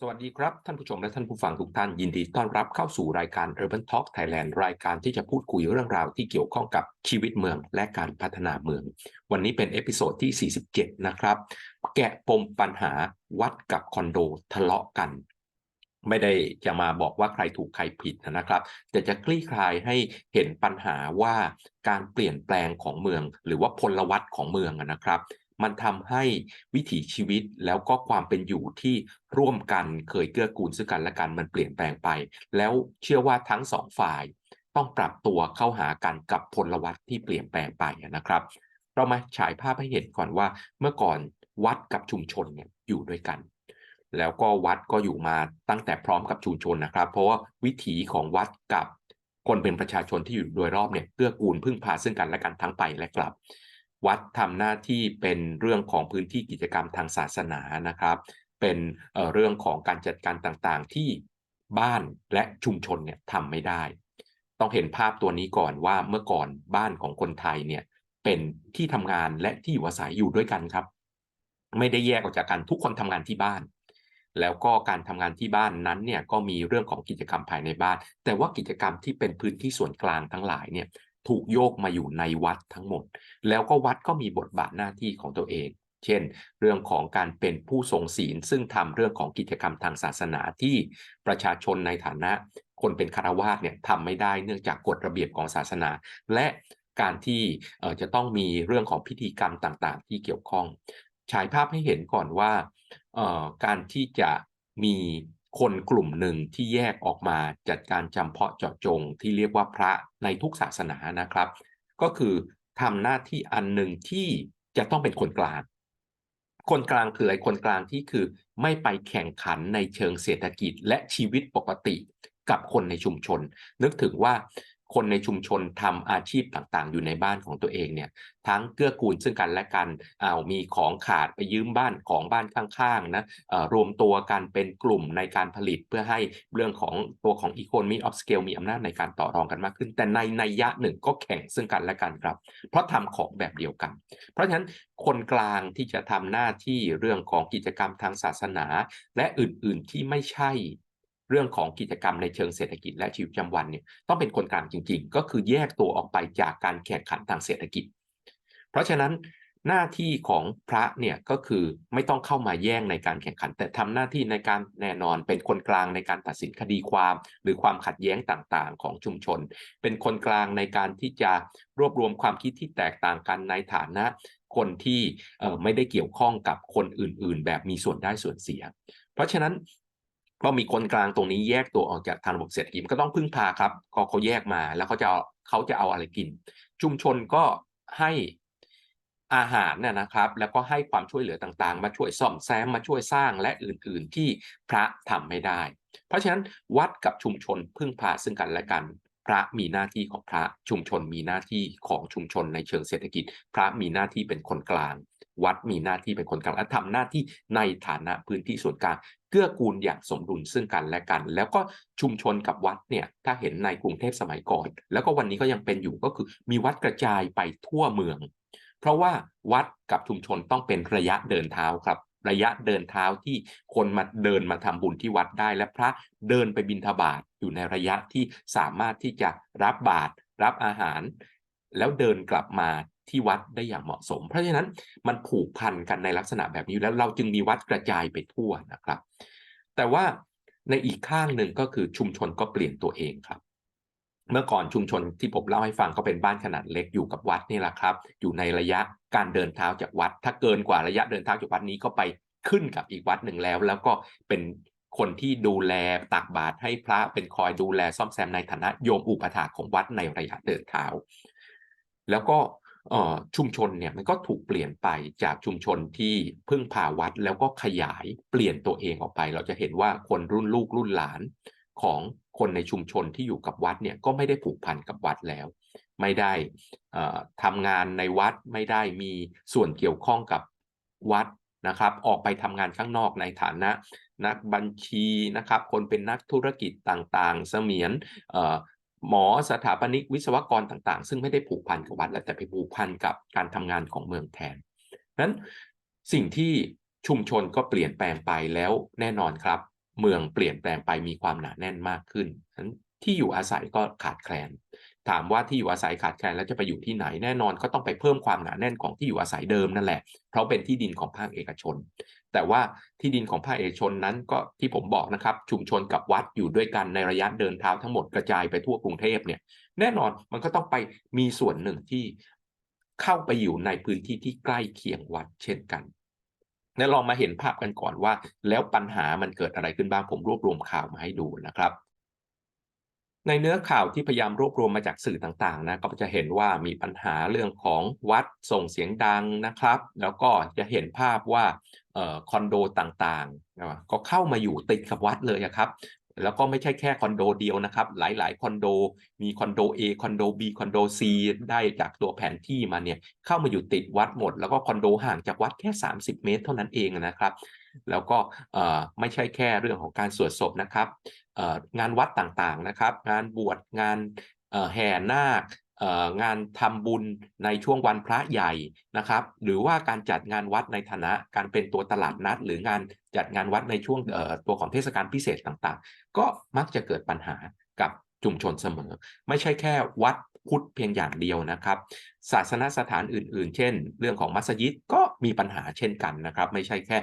สวัสดีครับ ท่านผู้ชมและท่านผู้ฟังทุกท่านยินดีต้อนรับเข้าสู่รายการ Urban Talk Thailand รายการที่จะพูดคุยเรื่องราวที่เกี่ยวข้องกับชีวิตเมืองและการพัฒนาเมือง วันนี้เป็นเอพิโซดที่ 47 นะครับ แกะปมปัญหาวัดกับคอนโดทะเลาะกัน ไม่ได้จะมาบอกว่าใครถูกใครผิดนะครับ แต่จะคลี่คลายให้เห็นปัญหาว่าการเปลี่ยนแปลงของเมือง หรือว่าพลวัตของเมืองนะครับ มันทำให้วิถีชีวิตแล้วก็ความเป็นอยู่ที่ร่วมกันเคยเกื้อกูลซึ่งกันและกันมันเปลี่ยนแปลงไป แล้วเชื่อว่าทั้งสองฝ่ายต้องปรับตัวเข้าหากันกับพลวัตที่เปลี่ยนแปลงไปนะครับ เรามาฉายภาพให้เห็นก่อนว่าเมื่อก่อนวัดกับชุมชนเนี่ยอยู่ด้วยกัน แล้วก็วัดก็อยู่มาตั้งแต่พร้อมกับชุมชนนะครับ เพราะว่าวิถีของวัดกับคนเป็นประชาชนที่อยู่โดยรอบเนี่ยเกื้อกูลพึ่งพาซึ่งกันและกันทั้งไปและกลับ วัดทำหน้าที่เป็นเรื่องของพื้นที่กิจกรรมทางศาสนานะครับ เป็นเเรื่องของการจัดการต่างๆ ที่บ้านและชุมชนเนี่ยทำไม่ได้ ต้องเห็นภาพตัวนี้ก่อนว่าเมื่อก่อนบ้านของคนไทยเนี่ยเป็นที่ทำงานและที่อยู่อาศัยอยู่ด้วยกันครับ ไม่ได้แยกออกจากกันทุกคนทำงานที่บ้าน แล้วก็การทำงานที่บ้านนั้นเนี่ยก็มีเรื่องของกิจกรรมภายในบ้าน แต่ว่ากิจกรรมที่เป็นพื้นที่ส่วนกลางทั้งหลายเนี่ย ถูกโยกมาอยู่ในวัดทั้งหมด แล้วก็วัดก็มีบทบาทหน้าที่ของตัวเอง เช่น เรื่องของการเป็นผู้ทรงศีล ซึ่งทำเรื่องของกิจกรรมทางศาสนาที่ประชาชนในฐานะ คนเป็นคารวาสเนี่ยทำไม่ได้เนื่องจากกฎระเบียบของศาสนา และการที่จะต้องมีเรื่องของพิธีกรรมต่างๆ ที่เกี่ยวข้อง ฉายภาพให้เห็นก่อนว่าการที่จะมี คนกลุ่มหนึ่งที่แยกออกมาจัดการจำเพาะเจาะจงที่เรียกว่าพระในทุกศาสนานะครับ ก็คือทำหน้าที่อันหนึ่งที่จะต้องเป็นคนกลาง คนกลางคืออะไรคนกลางที่คือไม่ไปแข่งขันในเชิงเศรษฐกิจและชีวิตปกติกับคนในชุมชน นึกถึงว่า คนในชุมชนทำอาชีพต่างๆ อยู่ในบ้านของตัวเองเนี่ยทั้งเกื้อกูลซึ่งกันและกันเอามีของขาดไปยืมบ้านของบ้านข้างๆนะรวมตัวกันเป็นกลุ่มในการผลิตเพื่อให้เรื่องของตัวของอีโคโนมีออฟสเกลมีอำนาจในการต่อรองกันมากขึ้น แต่ในในยะหนึ่งก็แข่งซึ่งกันและกันครับ เพราะทำของแบบเดียวกัน เพราะฉะนั้นคนกลางที่จะทำหน้าที่เรื่องของกิจกรรมทางศาสนา และอื่นๆที่ไม่ใช่ เรื่องของกิจกรรมในเชิงเศรษฐกิจและชีวิตประจำวันเนี่ยต้องเป็นคนกลางจริง ๆ ก็คือแยกตัวออกไปจากการแข่งขันทางเศรษฐกิจ เพราะฉะนั้นหน้าที่ของพระเนี่ยก็คือไม่ต้องเข้ามาแย่งในการแข่งขัน แต่ทำหน้าที่ในการแน่นอนเป็นคนกลางในการตัดสินคดีความ หรือความขัดแย้งต่างๆ ของชุมชน เป็นคนกลางในการที่จะรวบรวมความคิดที่แตกต่างกันในฐานะ คนที่ไม่ได้เกี่ยวข้องกับคนอื่นๆ แบบมีส่วนได้ส่วนเสีย เพราะฉะนั้น พอมีคนกลางตรงนี้แยกตัวออกจากทางระบบเศรษฐกิจก็ต้องพึ่งพาครับก็เขาแยกมาแล้วเขาจะเขาจะเอาอะไรกิน ชุมชนก็ให้อาหารเนี่ยนะครับ แล้วก็ให้ความช่วยเหลือต่างๆ มาช่วยซ่อมแซมมาช่วยสร้างและอื่นๆที่พระทำไม่ได้ เพราะฉะนั้นวัดกับชุมชนพึ่งพาซึ่งกันและกัน พระมีหน้าที่ของพระชุมชนมีหน้าที่ของชุมชนในเชิงเศรษฐกิจ พระมีหน้าที่เป็นคนกลาง วัดมีหน้าที่เป็นคนกลางและทำหน้าที่ในฐานะพื้นที่ส่วนกลางเกื้อกูลอย่างสมดุลซึ่งกันและกัน แล้วก็ชุมชนกับวัดเนี่ยถ้าเห็นในกรุงเทพสมัยก่อน แล้วก็วันนี้ก็ยังเป็นอยู่ก็คือมีวัดกระจายไปทั่วเมือง เพราะว่าวัดกับชุมชนต้องเป็นระยะเดินเท้าครับ ระยะเดินเท้าที่คนมาเดินมาทำบุญที่วัดได้ และพระเดินไปบิณฑบาตอยู่ในระยะที่สามารถที่จะรับบาตรรับอาหาร แล้วเดินกลับมา ที่วัดได้อย่างเหมาะสม เพราะฉะนั้นมันผูกพันกันในลักษณะแบบนี้แล้วเราจึงมีวัดกระจายไปทั่วนะครับ แต่ว่าในอีกข้างหนึ่งก็คือชุมชนก็เปลี่ยนตัวเองครับ เมื่อก่อนชุมชนที่ผมเล่าให้ฟังก็เป็นบ้านขนาดเล็กอยู่กับวัดนี่แหละครับ อยู่ในระยะการเดินเท้าจากวัด ถ้าเกินกว่าระยะเดินเท้าจากวัดนี้ก็ไปขึ้นกับอีกวัดหนึ่งแล้ว แล้วก็เป็นคนที่ดูแลตักบาตรให้พระเป็นคอยดูแลซ่อมแซมในฐานะโยมอุปถาของวัดในระยะเดินเท้า แล้วก็ ชุมชนเนี่ยมันก็ถูกเปลี่ยนไปจากชุมชนที่พึ่งพาวัดแล้วก็ขยายเปลี่ยนตัวเองออกไป เราจะเห็นว่าคนรุ่นลูกรุ่นหลานของคนในชุมชนที่อยู่กับวัดเนี่ยก็ไม่ได้ผูกพันกับวัดแล้ว ไม่ได้ทำงานในวัดไม่ได้มีส่วนเกี่ยวข้องกับวัดนะครับ ออกไปทำงานข้างนอกในฐานะนักบัญชีนะครับ คนเป็นนักธุรกิจต่างๆ เสมียน หมอสถาปนิกวิศวกรต่างๆ ซึ่งไม่ได้ผูกพันกับวัดแล้วแต่ไปผูกพันกับการทำงานของเมืองแทนนั้นสิ่งที่ชุมชนก็เปลี่ยนแปลงไปแล้วแน่นอนครับ เมืองเปลี่ยนแปลงไปมีความหนาแน่นมากขึ้นนั้นที่อยู่อาศัยก็ขาดแคลน ถามว่าที่อยู่อาศัยขาดแคลนแล้วจะไปอยู่ที่ไหนแน่นอนก็ต้องไปเพิ่มความหนาแน่นของที่อยู่อาศัยเดิมนั่นแหละ เพราะเป็นที่ดินของภาคเอกชน แต่ว่าที่ดินของภาคเอกชนนั้นก็ที่ผมบอกนะครับ ชุมชนกับวัดอยู่ด้วยกันในระยะเดินเท้าทั้งหมดกระจายไปทั่วกรุงเทพเนี่ย แน่นอนมันก็ต้องไปมีส่วนหนึ่งที่เข้าไปอยู่ในพื้นที่ที่ใกล้เคียงวัดเช่นกันแล้วลองมาเห็นภาพกันก่อนว่า แล้วปัญหามันเกิดอะไรขึ้นบ้างผมรวบรวมข่าวมาให้ดูนะครับ ในเนื้อข่าวที่พยายามรวบรวมมาจากสื่อต่างๆนะก็จะเห็นว่ามีปัญหาเรื่องของวัดส่งเสียงดังนะครับ แล้วก็จะเห็นภาพว่าออคอนโดต่างๆ ก็เข้ามาอยู่ติดกับวัดเลยครับ แล้วก็ไม่ใช่แค่คอนโดเดียวนะครับ หลายๆคอนโดมีคอนโด A คอนโด B คอนโด C ได้จากตัวแผนที่มาเนี่ยเข้ามาอยู่ติดวัดหมด แล้วก็คอนโดห่างจากวัดแค่ 30 เมตร เท่านั้นเองนะครับ แล้วก็ไม่ใช่แค่เรื่องของการสวดศพนะครับงานวัดต่างๆนะครับ งานบวชงานแห่นาคงานทำบุญในช่วงวันพระใหญ่นะครับ หรือว่าการจัดงานวัดในฐานะการเป็นตัวตลาดนัด หรืองานจัดงานวัดในช่วงตัวของเทศกาลพิเศษต่างๆ ก็มักจะเกิดปัญหากับชุมชนเสมอ ไม่ใช่แค่วัด พุทธเพียงอย่างเดียวนะครับ ศาสนสถานอื่น ๆ เช่น เรื่องของมัสยิดก็มีปัญหาเช่นกันนะครับ ไม่ใช่แค่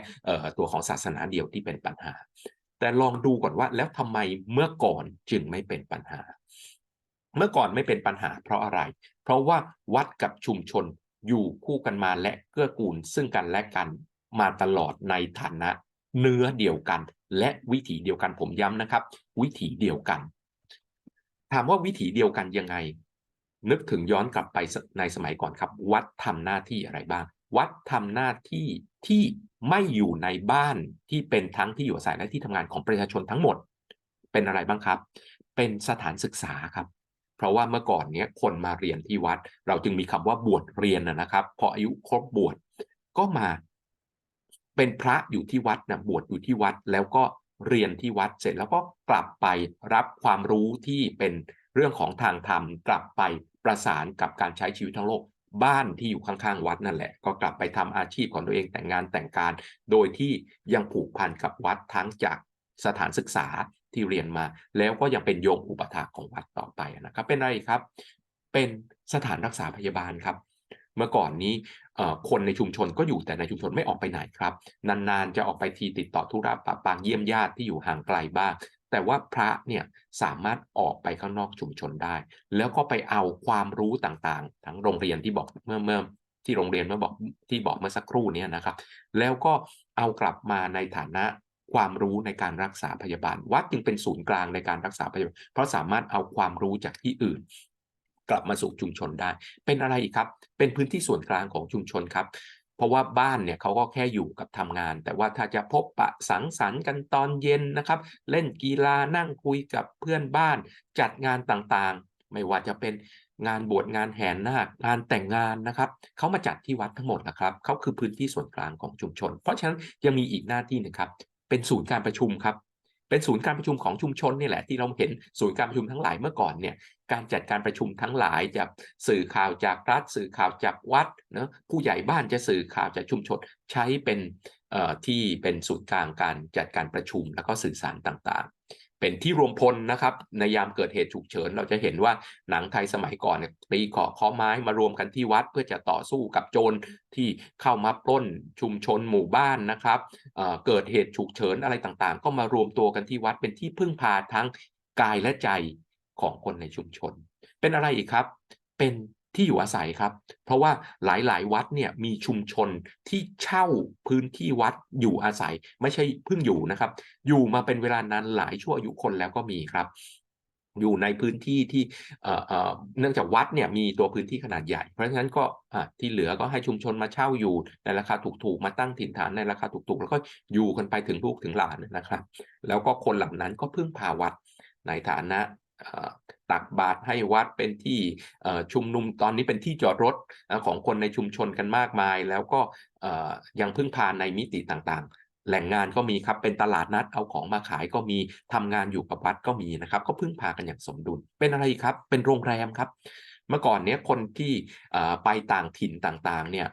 ตัวของศาสนาเดียวที่เป็นปัญหา แต่ลองดูก่อนว่าแล้วทำไมเมื่อก่อนจึงไม่เป็นปัญหา เมื่อก่อนไม่เป็นปัญหาเพราะอะไร เพราะว่าวัดกับชุมชนอยู่คู่กันมาและเกื้อกูลซึ่งกันและกันมาตลอดในฐานะ เนื้อเดียวกัน และวิถีเดียวกันผมย้ำนะครับ วิถีเดียวกัน ถามว่าวิถีเดียวกันยังไง นึกถึงย้อนกลับไปในสมัยก่อนครับ วัดทำหน้าที่อะไรบ้าง วัดทำหน้าที่ที่ไม่อยู่ในบ้านที่เป็นทั้งที่อยู่อาศัยและที่ทำงานของประชาชนทั้งหมด เป็นอะไรบ้างครับ เป็นสถานศึกษาครับ เพราะว่าเมื่อก่อนเนี้ยคนมาเรียนที่วัด เราจึงมีคำว่าบวชเรียนนะครับ พออายุครบบวชก็มา เป็นพระอยู่ที่วัดนะบวชอยู่ที่วัดแล้วก็เรียนที่วัดเสร็จแล้วก็กลับไปรับความรู้ที่เป็นเรื่องของทางธรรมกลับไป ประสานกับการใช้ชีวิตทั้งโลก บ้านที่อยู่ข้างๆวัดนั่นแหละ ก็กลับไปทำอาชีพของตัวเองแต่งงานแต่งการ โดยที่ยังผูกพันกับวัดทั้งจากสถานศึกษาที่เรียนมา แล้วก็ยังเป็นโยมอุปถากของวัดต่อไปนะครับเป็นอะไรครับ เป็นสถานรักษาพยาบาลครับ เมื่อก่อนนี้คนในชุมชนก็อยู่แต่ในชุมชนไม่ออกไปไหนครับ นานๆจะออกไปทีติดต่อธุระปะปางเยี่ยมญาติที่อยู่ห่างไกลบ้าง แต่ว่าพระเนี่ยสามารถออกไปข้างนอกชุมชนได้ แล้วก็ไปเอาความรู้ต่างๆ ทั้งโรงเรียนที่บอกเมื่อเมื่อที่โรงเรียนเมื่อบอกที่บอกเมื่อสักครู่นี้นะครับ แล้วก็เอากลับมาในฐานะความรู้ในการรักษาพยาบาล วัดจึงเป็นศูนย์กลางในการรักษาพยาบาล เพราะสามารถเอาความรู้จากที่อื่น กลับมาสู่ชุมชนได้ เป็นอะไรอีกครับ เป็นพื้นที่ส่วนกลางของชุมชนครับ เพราะว่าบ้านเนี่ยเขาก็แค่อยู่กับทำงาน แต่ว่าถ้าจะพบปะสังสรรค์กันตอนเย็นนะครับ เล่นกีฬานั่งคุยกับเพื่อนบ้าน จัดงานต่างๆ ไม่ว่าจะเป็นงานบวชงานแห่นาคงานแต่งงานนะครับเขามาจัดที่วัดทั้งหมดนะครับเขาคือพื้นที่ส่วนกลางของชุมชน เพราะฉะนั้นยังมีอีกหน้าที่นึ่งครับ เป็นศูนย์การประชุมครับเป็นศูนย์การประชุมของชุมชนนี่แหละที่เราเห็นศูนย์การประชุมทั้งหลายเมื่อก่อนเนี่ยการจัดการประชุมทั้งหลายจากสื่อข่าวจากรัฐ สื่อข่าวจากวัดเนะผู้ใหญ่บ้านจะสื่อข่าวจากชุมชนใช้เป็นที่เป็นศูนย์กลางการจัดการประชุมแล้วก็สื่อสารต่างๆ เป็นที่รวมพลนะครับในยามเกิดเหตุฉุกเฉิน เราจะเห็นว่าหนังไทยสมัยก่อนเนี่ยตีขอข้อไม้มารวมกันที่วัดเพื่อจะต่อสู้กับโจรที่เข้ามาปล้นชุมชนหมู่บ้านนะครับเเกิดเหตุฉุกเฉินอะไรต่างๆ ก็มารวมตัวกันที่วัดเป็นที่พึ่งพาทั้งกายและใจ ของคนในชุมชน เป็นอะไรอีกครับ เป็นที่อยู่อาศัยครับ เพราะว่าหลายๆ วัดเนี่ยมีชุมชนที่เช่าพื้นที่วัดอยู่อาศัย ไม่ใช่เพิ่งอยู่นะครับ อยู่มาเป็นเวลานานหลายชั่วอายุคนแล้วก็มีครับ อยู่ในพื้นที่ที่เนื่องจากวัดเนี่ยมีตัวพื้นที่ขนาดใหญ่ เพราะฉะนั้นก็ที่เหลือก็ให้ชุมชนมาเช่าอยู่ในราคาถูกๆมาตั้งถิ่นฐานในราคาถูกๆ แล้วก็อยู่กันไปถึงลูกถึงหลานนะครับ แล้วก็คนเหล่านั้นก็พึ่งพาวัดในฐานะ ตักบาตรให้วัดเป็นที่ชุมนุมตอนนี้เป็นที่จอดรถของคนในชุมชนกันมากมาย แล้วก็ยังพึ่งพาในมิติต่างๆ แหล่งงานก็มีครับเป็นตลาดนัดเอาของมาขายก็มีทำงานอยู่กับวัดก็มีนะครับ ก็พึ่งพากันอย่างสมดุล เป็นอะไรครับเป็นโรงแรมครับ เมื่อก่อนเนี้ยคนที่ไปต่างถิ่นต่างๆ เนี่ย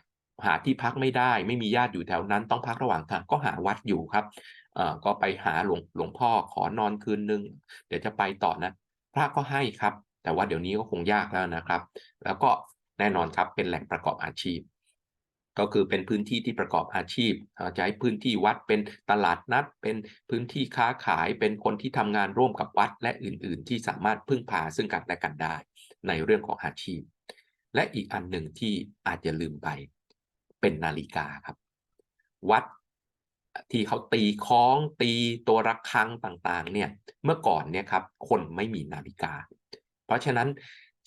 หาที่พักไม่ได้ไม่มีญาติอยู่แถวนั้นต้องพักระหว่างทางก็หาวัดอยู่ครับก็ไปหาหลวงหลวงพ่อขอนอนคืนนึง เดี๋ยวจะไปต่อนะ พระก็ให้ครับ แต่ว่าเดี๋ยวนี้ก็คงยากแล้วนะครับ แล้วก็แน่นอนครับเป็นแหล่งประกอบอาชีพ ก็คือเป็นพื้นที่ที่ประกอบอาชีพจะให้พื้นที่วัดเป็นตลาดนัด เป็นพื้นที่ค้าขาย เป็นคนที่ทำงานร่วมกับวัด และอื่น ๆ ที่สามารถพึ่งพาซึ่งกันและกันได้ ในเรื่องของอาชีพ และอีกอันหนึ่งที่อาจจะลืมไป เป็นนาฬิกาครับ วัด ที่เขาตีคล้องตีตัวระฆังต่างๆ เนี่ยเมื่อก่อนเนี่ยครับคนไม่มีนาฬิกา เพราะฉะนั้น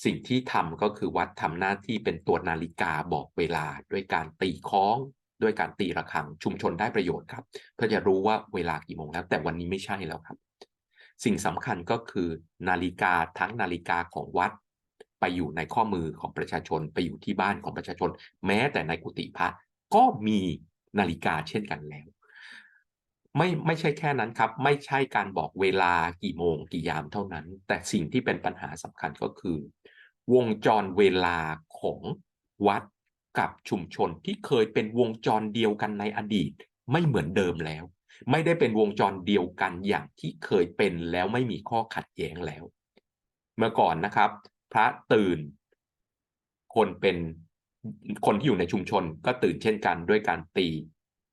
สิ่งที่ทำก็คือวัดทำหน้าที่เป็นตัวนาฬิกาบอกเวลาด้วยการตีคล้องด้วยการตีระฆังชุมชนได้ประโยชน์ครับเพื่อจะรู้ว่าเวลากี่โมงแล้ว แต่วันนี้ไม่ใช่แล้วครับ สิ่งสำคัญก็คือนาฬิกาทั้งนาฬิกาของวัด ไปอยู่ในข้อมือของประชาชนไปอยู่ที่บ้านของประชาชน แม้แต่ในกุฏิพระก็มีนาฬิกาเช่นกันแล้ว ไม่ไม่ใช่แค่นั้นครับ ไม่ใช่การบอกเวลากี่โมงกี่ยามเท่านั้น แต่สิ่งที่เป็นปัญหาสำคัญก็คือ วงจรเวลาของวัดกับชุมชนที่เคยเป็นวงจรเดียวกันในอดีต ไม่เหมือนเดิมแล้ว ไม่ได้เป็นวงจรเดียวกันอย่างที่เคยเป็นแล้วไม่มีข้อขัดแย้งแล้ว เมื่อก่อนนะครับ พระตื่น คนเป็นคนที่อยู่ในชุมชนก็ตื่นเช่นกันด้วยการตี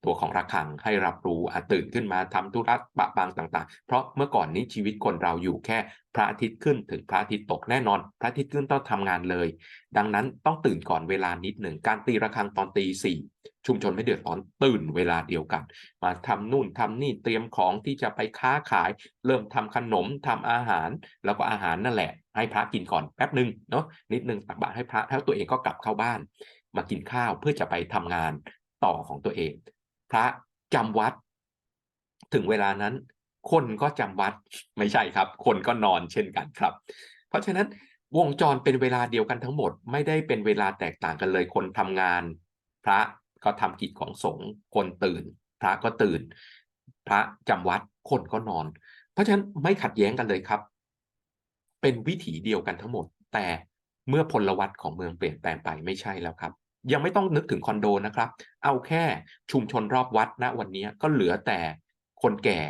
ตัวของระฆังให้รับรู้ตื่นขึ้นมาทำธุระปะบางต่าง ๆ เพราะเมื่อก่อนนี้ชีวิตคนเราอยู่แค่พระอาทิตย์ขึ้นถึงพระอาทิตย์ตกแน่นอน พระอาทิตย์ขึ้นต้องทำงานเลย ดังนั้นต้องตื่นก่อนเวลานิดหนึ่งการตีระฆังตอนตีสี่ชุมชนไม่เดือดร้อนตื่นเวลาเดียวกัน มาทำนู่นทำนี่เตรียมของที่จะไปค้าขาย เริ่มทำขนมทำอาหาร แล้วก็อาหารนั่นแหละ ให้พระกินก่อนแป๊บหนึ่งเนาะนิดหนึ่งตักบาตรให้พระแล้วตัวเองก็กลับเข้าบ้าน มากินข้าวเพื่อจะไปทำงานต่อของตัวเอง พระจำวัด ถึงเวลานั้น คนก็จำวัดไม่ใช่ครับ คนก็นอนเช่นกันครับ เพราะฉะนั้นวงจรเป็นเวลาเดียวกันทั้งหมด ไม่ได้เป็นเวลาแตกต่างกันเลย คนทำงาน พระก็ทำกิจของสงฆ์คนตื่น พระก็ตื่น พระจำวัดคนก็นอน เพราะฉะนั้นไม่ขัดแย้งกันเลยครับ เป็นวิถีเดียวกันทั้งหมด แต่เมื่อพลวัตของเมืองเปลี่ยนแปลงไปไม่ใช่แล้วครับ ยังไม่ต้องนึกถึงคอนโดนะครับ เอาแค่ชุมชนรอบวัดณวันนี้ก็เหลือแต่คนแก่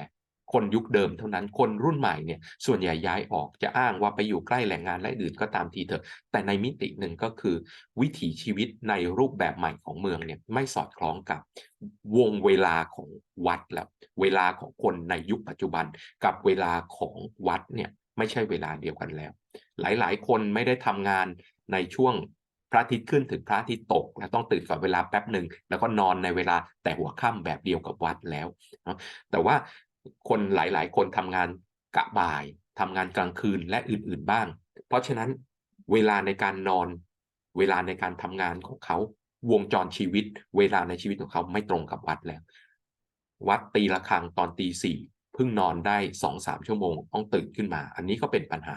คนยุคเดิมเท่านั้นคนรุ่นใหม่เนี่ยส่วนใหญ่ย้ายออกจะอ้างว่าไปอยู่ใกล้แหล่งงานและอื่นก็ตามทีเถอะ แต่ในมิติหนึ่งก็คือ วิถีชีวิตในรูปแบบใหม่ของเมืองเนี่ยไม่สอดคล้องกับวงเวลาของวัดแล้ว เวลาของคนในยุคปัจจุบัน กับเวลาของวัดเนี่ยไม่ใช่เวลาเดียวกันแล้ว หลายๆ คนไม่ได้ทำงานในช่วง พระอาทิตย์ขึ้นถึงพระอาทิตย์ตกแล้วต้องตื่นก่อนเวลาแป๊บหนึ่งแล้วก็นอนในเวลาแต่หัวค่ำแบบเดียวกับวัดแล้วนะแต่ว่าคนหลาย ๆ คนทำงานกะบ่ายทำงานกลางคืนและอื่น ๆ บ้าง เพราะฉะนั้นเวลาในการนอน เวลาในการทำงานของเขาวงจรชีวิต เวลาในชีวิตของเขาไม่ตรงกับวัดแล้ว วัดตีระฆังตอนตีสี่เพิ่งนอนได้สองสามชั่วโมงต้องตื่นขึ้นมา อันนี้ก็เป็นปัญหา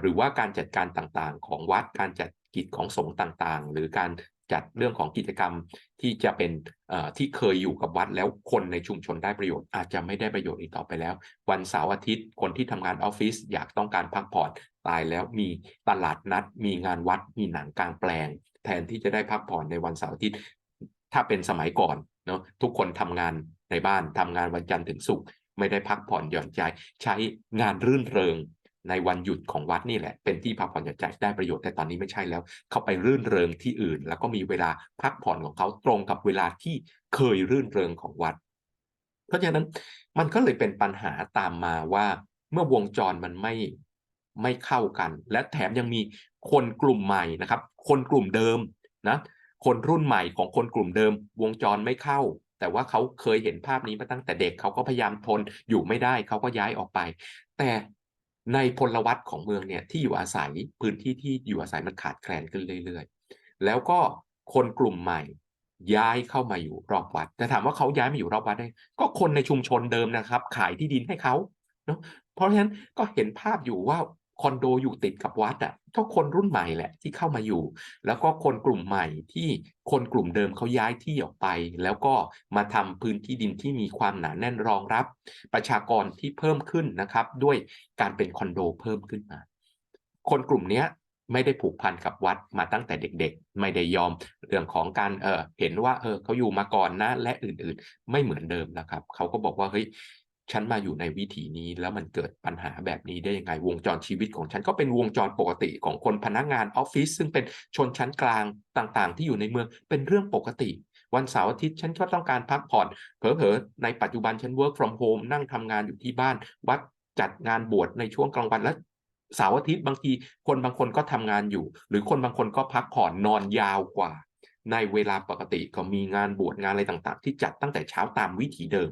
หรือว่าการจัดการต่างๆ ของวัดการจัด กิจของสงฆ์ต่างๆ หรือการจัดเรื่องของกิจกรรมที่จะเป็นที่เคยอยู่กับวัดแล้วคนในชุมชนได้ประโยชน์อาจจะไม่ได้ประโยชน์อีกต่อไปแล้ว วันเสาร์อาทิตย์คนที่ทำงานออฟฟิศอยากต้องการพักผ่อนตายแล้วมีตลาดนัด มีงานวัด มีหนังกลางแปลง แทนที่จะได้พักผ่อนในวันเสาร์อาทิตย์ถ้าเป็นสมัยก่อนเนาะทุกคนทำงานในบ้านทำงานวันจันทร์ถึงศุกร์ไม่ได้พักผ่อนหย่อนใจ ใช้งานรื่นเริง ในวันหยุดของวัดนี่แหละ เป็นที่พักผ่อนหย่อนใจได้ประโยชน์แต่ตอนนี้ไม่ใช่แล้ว เขาไปรื่นเริงที่อื่น แล้วก็มีเวลาพักผ่อนของเขาตรงกับเวลาที่เคยรื่นเริงของวัด เพราะฉะนั้นมันก็เลยเป็นปัญหาตามมาว่าเมื่อวงจรมันไม่ไม่เข้ากัน และแถมยังมีคนกลุ่มใหม่นะครับ คนกลุ่มเดิมนะคนรุ่นใหม่ของคนกลุ่มเดิม วงจรไม่เข้า แต่ว่าเขาเคยเห็นภาพนี้มาตั้งแต่เด็กเขาก็พยายามทนอยู่ไม่ได้เขาก็ย้ายออกไป แต่ ในพลวัตของเมืองเนี่ยที่อยู่อาศัยพื้นที่ที่อยู่อาศัยมันขาดแคลนขึ้นเรื่อยๆ แล้วก็คนกลุ่มใหม่ย้ายเข้ามาอยู่รอบวัด แต่ถามว่าเขาย้ายมาอยู่รอบวัดได้ ก็คนในชุมชนเดิมนะครับ ขายที่ดินให้เขาเนาะเพราะฉะนั้นก็เห็นภาพอยู่ว่า คอนโดอยู่ติดกับวัดอะก็คนรุ่นใหม่แหละที่เข้ามาอยู่ แล้วก็คนกลุ่มใหม่ที่คนกลุ่มเดิมเขาย้ายที่ออกไป แล้วก็มาทำพื้นที่ดินที่มีความหนาแน่นรองรับ ประชากรที่เพิ่มขึ้นนะครับ ด้วยการเป็นคอนโดเพิ่มขึ้นมา คนกลุ่มนี้ไม่ได้ผูกพันกับวัดมาตั้งแต่เด็กๆ ไม่ได้ยอมเรื่องของการเออเห็นว่าเออเขาอยู่มาก่อนนะและอื่นๆ ไม่เหมือนเดิมนะครับเขาก็บอกว่าเฮ้ย ฉันมาอยู่ในวิถีนี้แล้วมันเกิดปัญหาแบบนี้ได้ยังไงวงจรชีวิตของฉันก็เป็นวงจรปกติของคนพนักงานออฟฟิศซึ่งเป็นชนชั้นกลางต่างๆ ที่อยู่ในเมืองเป็นเรื่องปกติ วันเสาร์อาทิตย์ฉันก็ต้องการพักผ่อนเผลอๆในปัจจุบันฉัน work from home นั่งทำงานอยู่ที่บ้าน วัดจัดงานบวชในช่วงกลางวันแล้วเสาร์อาทิตย์บางทีคนบางคนก็ทำงานอยู่ หรือคนบางคนก็พักผ่อนนอนยาวกว่าในเวลาปกติก็มีงานบวชงานอะไรต่างๆ ที่จัดตั้งแต่เช้าตามวิถีเดิม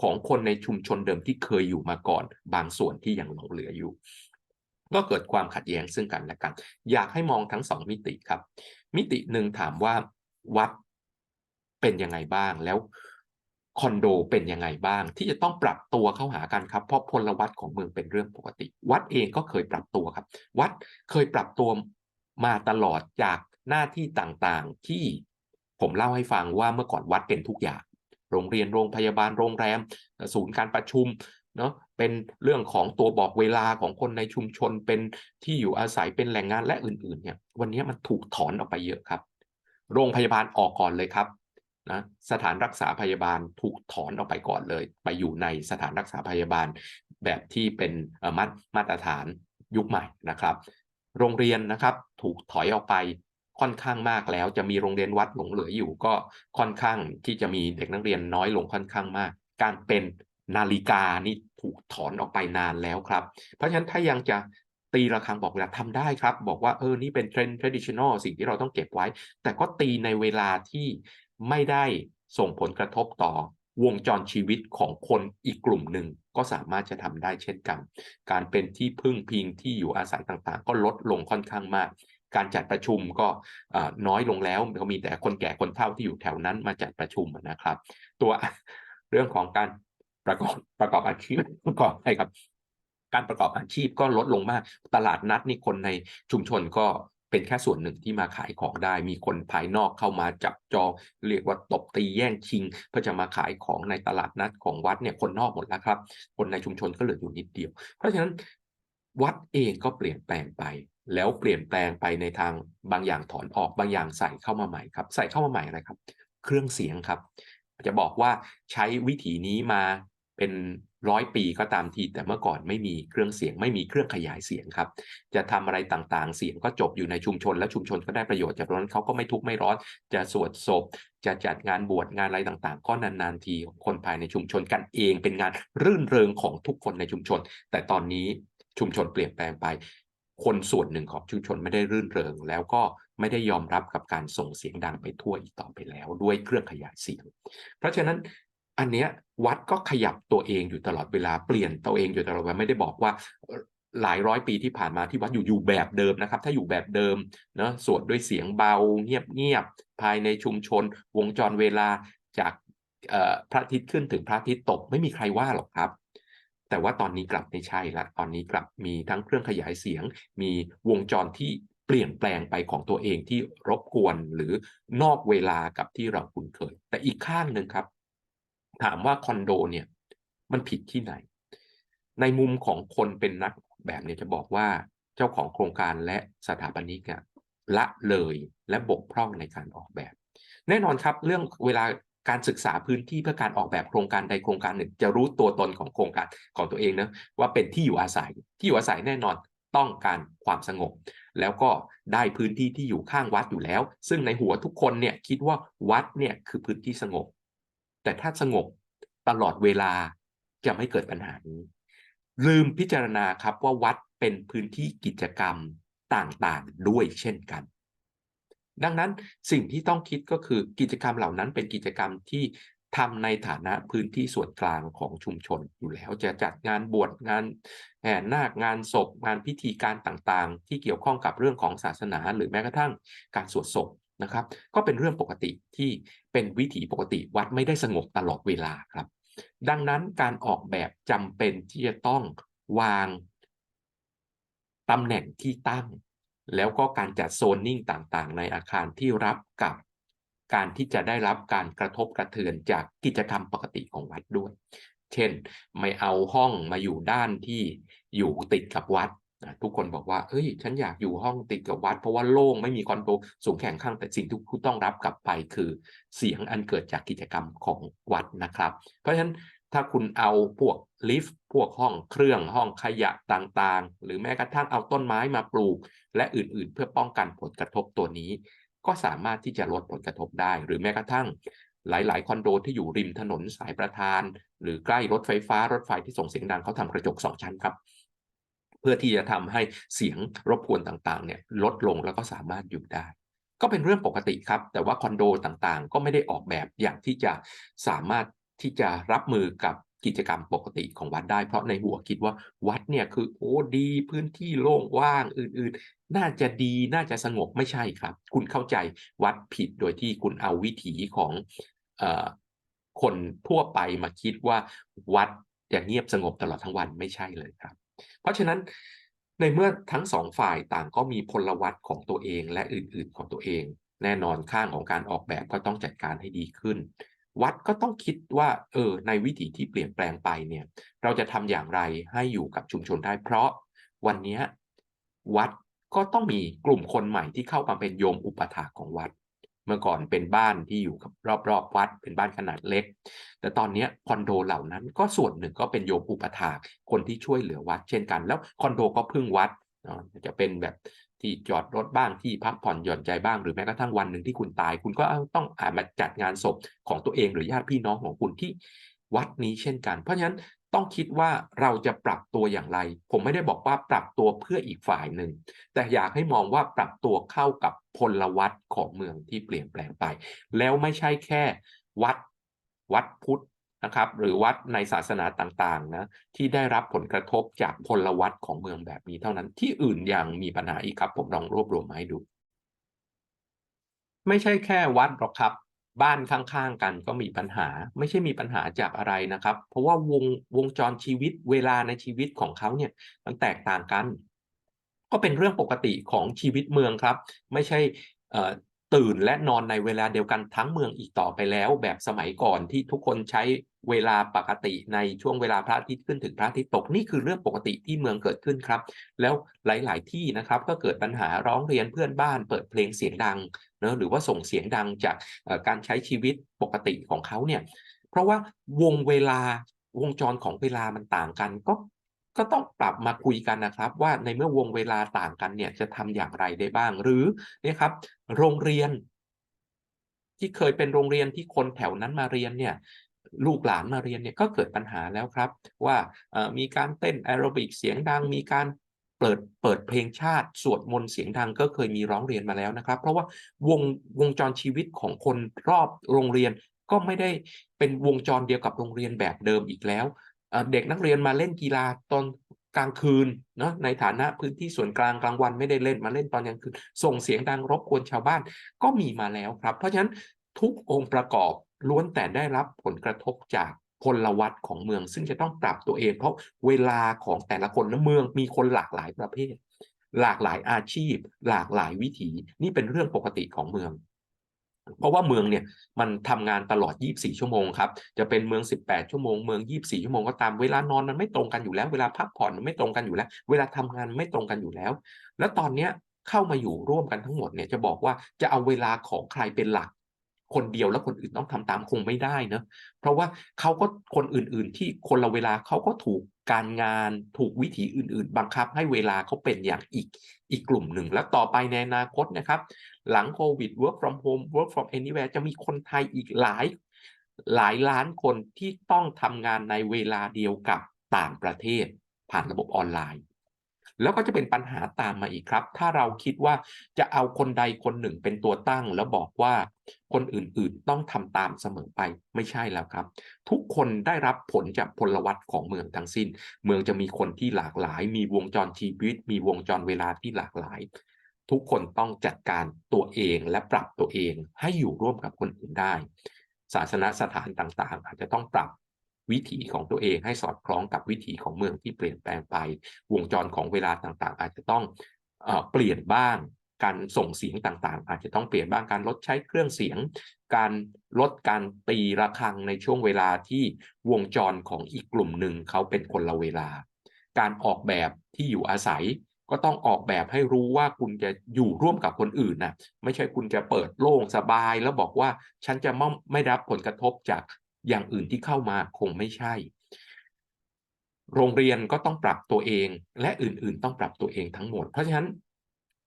ของคนในชุมชนเดิมที่เคยอยู่มาก่อน บางส่วนที่ยังหลงเหลืออยู่ ก็เกิดความขัดแย้งซึ่งกันและกัน อยากให้มองทั้งสองมิติครับ มิติหนึ่งถามว่าวัดเป็นยังไงบ้างแล้วคอนโดเป็นยังไงบ้าง ที่จะต้องปรับตัวเข้าหากันครับ เพราะพลวัตของเมืองเป็นเรื่องปกติ วัดเองก็เคยปรับตัวครับ วัดเคยปรับตัวมาตลอดจากหน้าที่ต่างๆที่ผมเล่าให้ฟังว่าเมื่อก่อนวัดเป็นทุกอย่าง โรงเรียนโรงพยาบาลโรงแรม ศูนย์การประชุมเนาะเป็นเรื่องของตัวบอกเวลาของคนในชุมชนเป็นที่อยู่อาศัยเป็นแหล่งงานและอื่นๆเนี่ยวันนี้มันถูกถอนออกไปเยอะครับ โรงพยาบาลออกก่อนเลยครับนะสถานรักษาพยาบาลถูกถอนออกไปก่อนเลย ไปอยู่ในสถานรักษาพยาบาลแบบที่เป็นมาตรมาตรฐานยุคใหม่นะครับ โรงเรียนนะครับถูกถอยออกไป ค่อนข้างมากแล้ว จะมีโรงเรียนวัดหลงเหลืออยู่ก็ค่อนข้างที่จะมีเด็กนักเรียนน้อยลงค่อนข้างมาก การเป็นนาฬิกานี่ถูกถอนออกไปนานแล้วครับ เพราะฉะนั้นถ้ายังจะตีระฆังบอกเวลาทำได้ครับ บอกว่าเออนี่เป็นเทรนด์ traditional สิ่งที่เราต้องเก็บไว้ แต่ก็ตีในเวลาที่ไม่ได้ส่งผลกระทบต่อวงจรชีวิตของคนอีกกลุ่มหนึ่งก็สามารถจะทำได้เช่นกัน การเป็นที่พึ่งพิงที่อยู่อาศัยต่างๆ ก็ลดลงค่อนข้างมาก การจัดประชุมก็น้อยลงแล้วก็มีแต่คนแก่คนเฒ่าที่อยู่แถวนั้นมาจัดประชุมนะครับ ตัวเรื่องของการประกอบประกอบอาชีพประกอบใช่ครับ การประกอบอาชีพก็ลดลงมาก ตลาดนัดนี่คนในชุมชนก็เป็นแค่ส่วนหนึ่งที่มาขายของได้ มีคนภายนอกเข้ามาจับจองเรียกว่าตบตีแย่งชิง เพื่อจะมาขายของในตลาดนัดของวัดเนี่ยคนนอกหมดแล้วครับ คนในชุมชนก็เหลืออยู่นิดเดียว เพราะฉะนั้นวัดเองก็เปลี่ยนแปลงไป แล้วเปลี่ยนแปลงไปในทางบางอย่างถอนออกบางอย่างใส่เข้ามาใหม่ครับ ใส่เข้ามาใหม่อะไรครับ เครื่องเสียงครับ จะบอกว่าใช้วิถีนี้มาเป็นร้อยปีก็ตามที แต่เมื่อก่อนไม่มีเครื่องเสียง ไม่มีเครื่องขยายเสียงครับ จะทำอะไรต่างๆ เสียงก็จบอยู่ในชุมชน และชุมชนก็ได้ประโยชน์จากนั้นเขาก็ไม่ทุกข์ไม่ร้อน จะสวดศพ จะจัดงานบวชงานอะไรต่างๆ ก็นานๆทีคนภายในชุมชนกันเองเป็นงานรื่นเริงของทุกคนในชุมชน แต่ตอนนี้ชุมชนเปลี่ยนแปลงไป คนส่วนหนึ่งของชุมชนไม่ได้รื่นเริง แล้วก็ไม่ได้ยอมรับกับการส่งเสียงดังไปทั่วอีกต่อไปแล้ว ด้วยเครื่องขยายเสียง เพราะฉะนั้นอันเนี้ยวัดก็ขยับตัวเองอยู่ตลอดเวลาเปลี่ยนตัวเองอยู่ตลอดเวลาไม่ได้บอกว่าหลายร้อยปีที่ผ่านมาที่วัดอยู่อยู่แบบเดิมนะครับ ถ้าอยู่แบบเดิมเนาะสวดด้วยเสียงเบาเงียบๆภายในชุมชน วงจรเวลาจากพระอาทิตย์ขึ้นถึงพระอาทิตย์ตกไม่มีใครว่าหรอกครับ แต่ว่าตอนนี้กลับไม่ใช่ละตอนนี้กลับมีทั้งเครื่องขยายเสียง มีวงจรที่เปลี่ยนแปลงไปของตัวเองที่รบกวนหรือนอกเวลากับที่เราคุ้นเคย แต่อีกข้างหนึ่งครับ ถามว่าคอนโดเนี่ยมันผิดที่ไหน ในมุมของคนเป็นนักแบบเนี่ยจะบอกว่าเจ้าของโครงการและสถาปนิกละเลยและบกพร่องในการออกแบบ แน่นอนครับเรื่องเวลา การศึกษาพื้นที่เพื่อการออกแบบโครงการใดโครงการหนึ่ง จะรู้ตัวตนของโครงการของตัวเองนะว่าเป็นที่อยู่อาศัยที่อยู่อาศัยแน่นอนต้องการความสงบ แล้วก็ได้พื้นที่ที่อยู่ข้างวัดอยู่แล้ว ซึ่งในหัวทุกคนเนี่ยคิดว่าวัดเนี่ยคือพื้นที่สงบ แต่ถ้าสงบตลอดเวลาจะไม่เกิดปัญหานี้ ลืมพิจารณาครับว่าวัดเป็นพื้นที่กิจกรรมต่างๆ ด้วยเช่นกัน ดังนั้นสิ่งที่ต้องคิดก็คือกิจกรรมเหล่านั้นเป็นกิจกรรมที่ทำในฐานะพื้นที่ส่วนกลางของชุมชนอยู่แล้วจะจัดงานบวชงานแห่นาคงานศพ งานพิธีการต่างๆ ที่เกี่ยวข้องกับเรื่องของศาสนา หรือแม้กระทั่งการสวดศพนะครับ ก็เป็นเรื่องปกติที่เป็นวิถีปกติวัดไม่ได้สงบตลอดเวลาครับ ดังนั้นการออกแบบจำเป็นที่จะต้องวางตำแหน่งที่ตั้ง แล้วก็การจัดโซนนิ่งต่างๆ ในอาคารที่รับกับการที่จะได้รับการกระทบกระเทือนจากกิจกรรมปกติของวัดด้วย เช่น ไม่เอาห้องมาอยู่ด้านที่อยู่ติดกับวัดทุกคนบอกว่าเฮ้ย ฉันอยากอยู่ห้องติดกับวัด เพราะว่าโล่งไม่มีคอนโดสูงแข่งข้างแต่สิ่งที่คุณต้องรับกลับไปคือเสียงอันเกิดจากกิจกรรมของวัดนะครับ เพราะฉะนั้น ถ้าคุณเอาพวกลิฟต์พวกห้องเครื่องห้องขยะต่างๆ หรือแม้กระทั่งเอาต้นไม้มาปลูก และอื่นๆ เพื่อป้องกันผลกระทบตัวนี้ ก็สามารถที่จะลดผลกระทบได้ หรือแม้กระทั่งหลาย ๆ คอนโดที่อยู่ริมถนนสายประทาน หรือใกล้รถไฟฟ้ารถไฟที่ส่งเสียงดังเขาทำกระจกสองชั้นครับ เพื่อที่จะทำให้เสียงรบกวนต่าง ๆ เนี่ยลดลงแล้วก็สามารถอยู่ได้ ก็เป็นเรื่องปกติครับ แต่ว่าคอนโดต่างๆ ก็ไม่ได้ออกแบบอย่างที่จะสามารถ ที่จะรับมือกับกิจกรรมปกติของวัดได้ เพราะในหัวคิดว่าวัดเนี่ยคือโอ้ดีพื้นที่โล่งว่างอื่นๆ น่าจะดีน่าจะสงบไม่ใช่ครับ คุณเข้าใจวัดผิดโดยที่คุณเอาวิถีของอคนทั่วไปมาคิดว่าวัดจะเงียบสงบตลอดทั้งวันไม่ใช่เลยครับ เพราะฉะนั้นในเมื่อทั้งสองฝ่ายต่างก็มีพลวัตของตัวเองและอื่นๆของตัวเอง แน่นอนข้างของการออกแบบก็ต้องจัดการให้ดีขึ้น วัดก็ต้องคิดว่าเออในวิถีที่เปลี่ยนแปลงไปเนี่ย เราจะทำอย่างไรให้อยู่กับชุมชนได้ เพราะวันนี้วัดก็ต้องมีกลุ่มคนใหม่ที่เข้ามาเป็นโยมอุปถาของวัด เมื่อก่อนเป็นบ้านที่อยู่กับรอบๆวัด เป็นบ้านขนาดเล็ก แต่ตอนนี้คอนโดเหล่านั้นก็ส่วนหนึ่งก็เป็นโยมอุปถาคนที่ช่วยเหลือวัด เช่นกัน แล้วคอนโดก็พึ่งวัดจะเป็นแบบ ที่จอดรถบ้างที่พักผ่อนหย่อนใจบ้างหรือแม้กระทั่งวันหนึ่งที่คุณตาย คุณก็ต้องอาจมาจัดงานศพของตัวเองหรือญาติพี่น้องของคุณที่วัดนี้เช่นกัน เพราะฉะนั้นต้องคิดว่าเราจะปรับตัวอย่างไร ผมไม่ได้บอกว่าปรับตัวเพื่ออีกฝ่ายหนึ่ง แต่อยากให้มองว่าปรับตัวเข้ากับพลวัตของเมืองที่เปลี่ยนแปลงไป แล้วไม่ใช่แค่วัดวัดพุทธ นะครับหรือวัดในศาสนาต่างๆนะที่ได้รับผลกระทบจากพลวัตของเมืองแบบนี้เท่านั้นที่อื่นยังมีปัญหาอีกครับ ผมลองรวบรวมมาให้ดู ไม่ใช่แค่วัดหรอกครับ บ้านข้างๆกันก็มีปัญหา ไม่ใช่มีปัญหาจากอะไรนะครับ เพราะว่าวงวงจรชีวิตเวลาในชีวิตของเขาเนี่ยมันแตกต่างกัน ก็เป็นเรื่องปกติของชีวิตเมืองครับ ไม่ใช่ ตื่นและนอนในเวลาเดียวกันทั้งเมืองอีกต่อไปแล้ว แบบสมัยก่อนที่ทุกคนใช้เวลาปกติในช่วงเวลาพระอาทิตย์ขึ้นถึงพระอาทิตย์ตกนี่คือเรื่องปกติที่เมืองเกิดขึ้นครับ แล้วหลาย ๆ ที่นะครับก็เกิดปัญหาร้องเรียนเพื่อนบ้าน เปิดเพลงเสียงดังเนะหรือว่าส่งเสียงดังจากการใช้ชีวิตปกติของเขาเนี่ยเพราะว่าวงเวลาวงจรของเวลามันต่างกัน ก็ ก็ต้องปรับมาคุยกันนะครับ ว่าในเมื่อวงเวลาต่างกันเนี่ยจะทำอย่างไรได้บ้าง หรือเนี่ยครับ โรงเรียน ที่เคยเป็นโรงเรียนที่คนแถวนั้นมาเรียนเนี่ยลูกหลานมาเรียนเนี่ยก็เกิดปัญหาแล้วครับ ว่ามีการเต้นแอโรบิกเสียงดังมีการเปิดเปิดเพลงชาติสวดมนต์เสียงดังก็เคยมีร้องเรียนมาแล้วนะครับ เพราะว่าวงวงจรชีวิตของคนรอบโรงเรียนก็ไม่ได้เป็นวงจรเดียวกับโรงเรียนแบบเดิมอีกแล้ว เด็กนักเรียนมาเล่นกีฬาตอนกลางคืนเนาะในฐานะพื้นที่ส่วนกลางกลางวันไม่ได้เล่นมาเล่นตอนกลางคืนส่งเสียงดังรบกวนชาวบ้านก็มีมาแล้วครับ เพราะฉะนั้นทุกองค์ประกอบล้วนแต่ได้รับผลกระทบจากพลวัตของเมือง ซึ่งจะต้องปรับตัวเอง เพราะเวลาของแต่ละคนในเมืองมีคนหลากหลายประเภท หลากหลายอาชีพ หลากหลายวิถีนี่เป็นเรื่องปกติของเมือง เพราะว่าเมืองเนี่ยมันทำงานตลอด 24 ชั่วโมงครับ จะเป็นเมือง 18 ชั่วโมง เมือง 24 ชั่วโมงก็ตาม เวลานอนมันไม่ตรงกันอยู่แล้ว เวลาพักผ่อนมันไม่ตรงกันอยู่แล้ว เวลาทำงานไม่ตรงกันอยู่แล้ว แล้วตอนเนี้ยเข้ามาอยู่ร่วมกันทั้งหมดเนี่ยจะบอกว่าจะเอาเวลาของใครเป็นหลัก คนเดียวแล้วคนอื่นต้องทำตามคงไม่ได้นะ เพราะว่าเขาก็คนอื่น ๆ ที่คนละเวลาเขาก็ถูกการงานถูกวิถีอื่น ๆ บังคับให้เวลาเขาเป็นอย่างอีก อีกกลุ่มหนึ่ง แล้วต่อไปในอนาคตนะครับ หลังโควิด work from home work from anywhere จะมีคนไทยอีกหลายหลายล้านคนที่ต้องทำงานในเวลาเดียวกับต่างประเทศผ่านระบบออนไลน์ แล้วก็จะเป็นปัญหาตามมาอีกครับ ถ้าเราคิดว่าจะเอาคนใดคนหนึ่งเป็นตัวตั้ง แล้วบอกว่าคนอื่นๆต้องทำตามเสมอไปไม่ใช่แล้วครับ ทุกคนได้รับผลจากพลวัตของเมืองทั้งสิ้น เมืองจะมีคนที่หลากหลาย มีวงจรชีวิต มีวงจรเวลาที่หลากหลาย ทุกคนต้องจัดการตัวเองและปรับตัวเองให้อยู่ร่วมกับคนอื่นได้ศาสนสถานต่างๆ อาจจะต้องปรับ วิถีของตัวเองให้สอดคล้องกับวิถีของเมืองที่เปลี่ยนแปลงไป วงจรของเวลาต่างๆ อาจจะต้องเปลี่ยนบ้าง การส่งเสียงต่างๆ อาจจะต้องเปลี่ยนบ้างการลดใช้เครื่องเสียง การลดการตีระฆังในช่วงเวลาที่วงจรของอีกกลุ่มหนึ่งเขาเป็นคนละเวลา การออกแบบที่อยู่อาศัยก็ต้องออกแบบให้รู้ว่าคุณจะอยู่ร่วมกับคนอื่นนะไม่ใช่คุณจะเปิดโล่งสบายแล้วบอกว่าฉันจะไม่ไม่รับผลกระทบจาก อย่างอื่นที่เข้ามาคงไม่ใช่ โรงเรียนก็ต้องปรับตัวเอง และอื่นๆ ต้องปรับตัวเองทั้งหมด เพราะฉะนั้น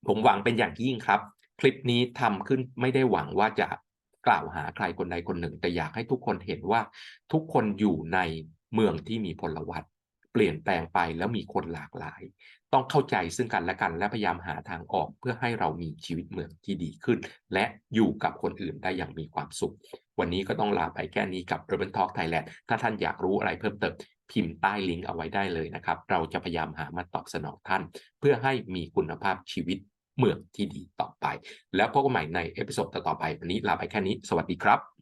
ผมหวังเป็นอย่างยิ่งครับ คลิปนี้ทำขึ้นไม่ได้หวังว่าจะกล่าวหาใครคนใดคนหนึ่ง แต่อยากให้ทุกคนเห็นว่าทุกคนอยู่ในเมืองที่มีพลวัตเปลี่ยนแปลงไปแล้วมีคนหลากหลาย ต้องเข้าใจซึ่งกันและกันและพยายามหาทางออกเพื่อให้เรามีชีวิตเมืองที่ดีขึ้น และอยู่กับคนอื่นได้อย่างมีความสุข วันนี้ก็ต้องลาไปแค่นี้กับ Urban Talk Thailand ถ้าท่านอยากรู้อะไรเพิ่มเติมพิมพ์ใต้ลิงก์เอาไว้ได้เลยนะครับ เราจะพยายามหามาตอบสนองท่าน เพื่อให้มีคุณภาพชีวิตเมืองที่ดีต่อไป แล้วพบกันใหม่ในเอพิโซดต่อๆไป วันนี้ลาไปแค่นี้ สวัสดีครับ